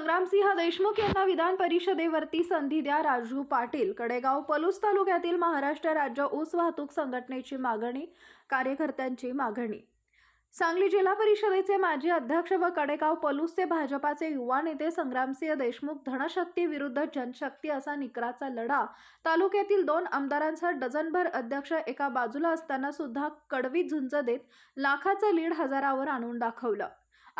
संग्रामसिंह देशमुख यांना विधान परिषदेवरती संधी द्या राजू पाटील. कडेगाव पलूस तालुक्यातील महाराष्ट्र राज्य ऊस वाहतूक संघटनेची मागणी कार्यकर्त्यांची मागणी. सांगली जिल्हा परिषदेचे माजी अध्यक्ष व कडेगाव पलूसचे भाजपाचे युवा नेते संग्रामसिंह देशमुख धनशक्ती विरुद्ध जनशक्ती असा निकराचा लढा तालुक्यातील दोन आमदारांसह डझनभर अध्यक्ष एका बाजूला असताना सुद्धा कडवी झुंज देत लाखाचं लीड हजारावर आणून दाखवलं.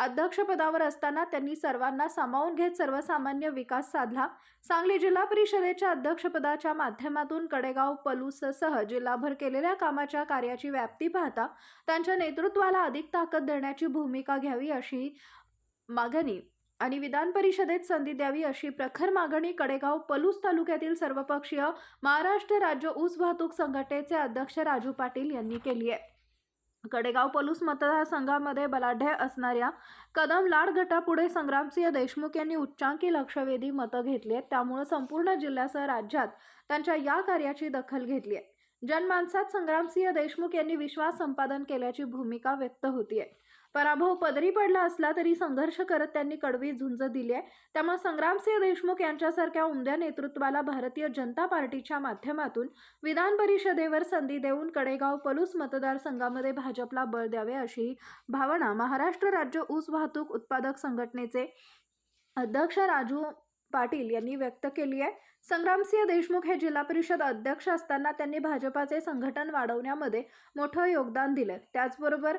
अध्यक्षपदावर असताना त्यांनी सर्वांना सामावून घेत सर्वसामान्य विकास साधला. सांगली जिल्हा परिषदेच्या अध्यक्षपदाच्या माध्यमातून कडेगाव पलूससह जिल्हाभर केलेल्या कामाच्या कार्याची व्याप्ती पाहता त्यांच्या नेतृत्वाला अधिक ताकद देण्याची भूमिका घ्यावी अशी मागणी आणि विधान परिषदेत संधी द्यावी अशी प्रखर मागणी कडेगाव पलूस तालुक्यातील सर्वपक्षीय महाराष्ट्र राज्य ऊस वाहतूक संघटनेचे अध्यक्ष राजू पाटील यांनी केली आहे. कडेगाव पलूस मतदारसंघामध्ये बलाढ्य असणाऱ्या कदम लाड गटापुढे संग्रामसिंह देशमुख यांनी उच्चांकी लक्षवेधी मतं घेतली आहेत. त्यामुळे संपूर्ण जिल्ह्यासह राज्यात त्यांच्या या कार्याची दखल घेतली आहे. जनमानसात संग्रामसिंह देशमुख यांनी विश्वास संपादन केल्याची भूमिका व्यक्त होतीये. पराभव पदरी पडला असला तरी संघर्ष करत त्यांनी कडवी झुंज दिली आहे. त्यामुळे संग्रामसिंह देशमुख यांच्यासारख्या उमद्या नेतृत्वाला भारतीय जनता पार्टीच्या माध्यमातून विधान परिषदेवर संधी देऊन कडेगाव पलूस मतदारसंघामध्ये भाजपला बळ द्यावे अशी भावना महाराष्ट्र राज्य ऊस वाहतूक उत्पादक संघटनेचे अध्यक्ष राजू पाटील यांनी व्यक्त केली आहे. संग्रामसिंह देशमुख हे जिल्हा परिषद अध्यक्ष असताना त्यांनी भाजपाचे संघटन वाढवण्यामध्ये मोठं योगदान दिलं त्याचबरोबर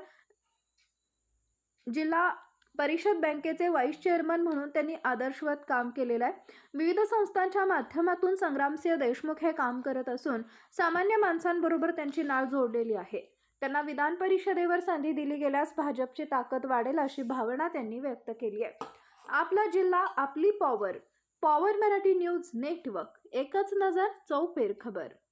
जिल्हा परिषद बँकेचे व्हाईस चेअरमन म्हणून त्यांनी आदर्शवत काम केलेलं आहे. विविध संस्थांच्या माध्यमातून संग्रामसिंह देशमुख हे काम करत असून सामान्य माणसांबरोबर त्यांची नाळ जोडलेली आहे. त्यांना विधान परिषदेवर संधी दिली गेल्यास भाजपची ताकद वाढेल अशी भावना त्यांनी व्यक्त केली आहे. आपला जिल्हा आपली power. Power Marathi news network. एकच नजर चौफेर खबर.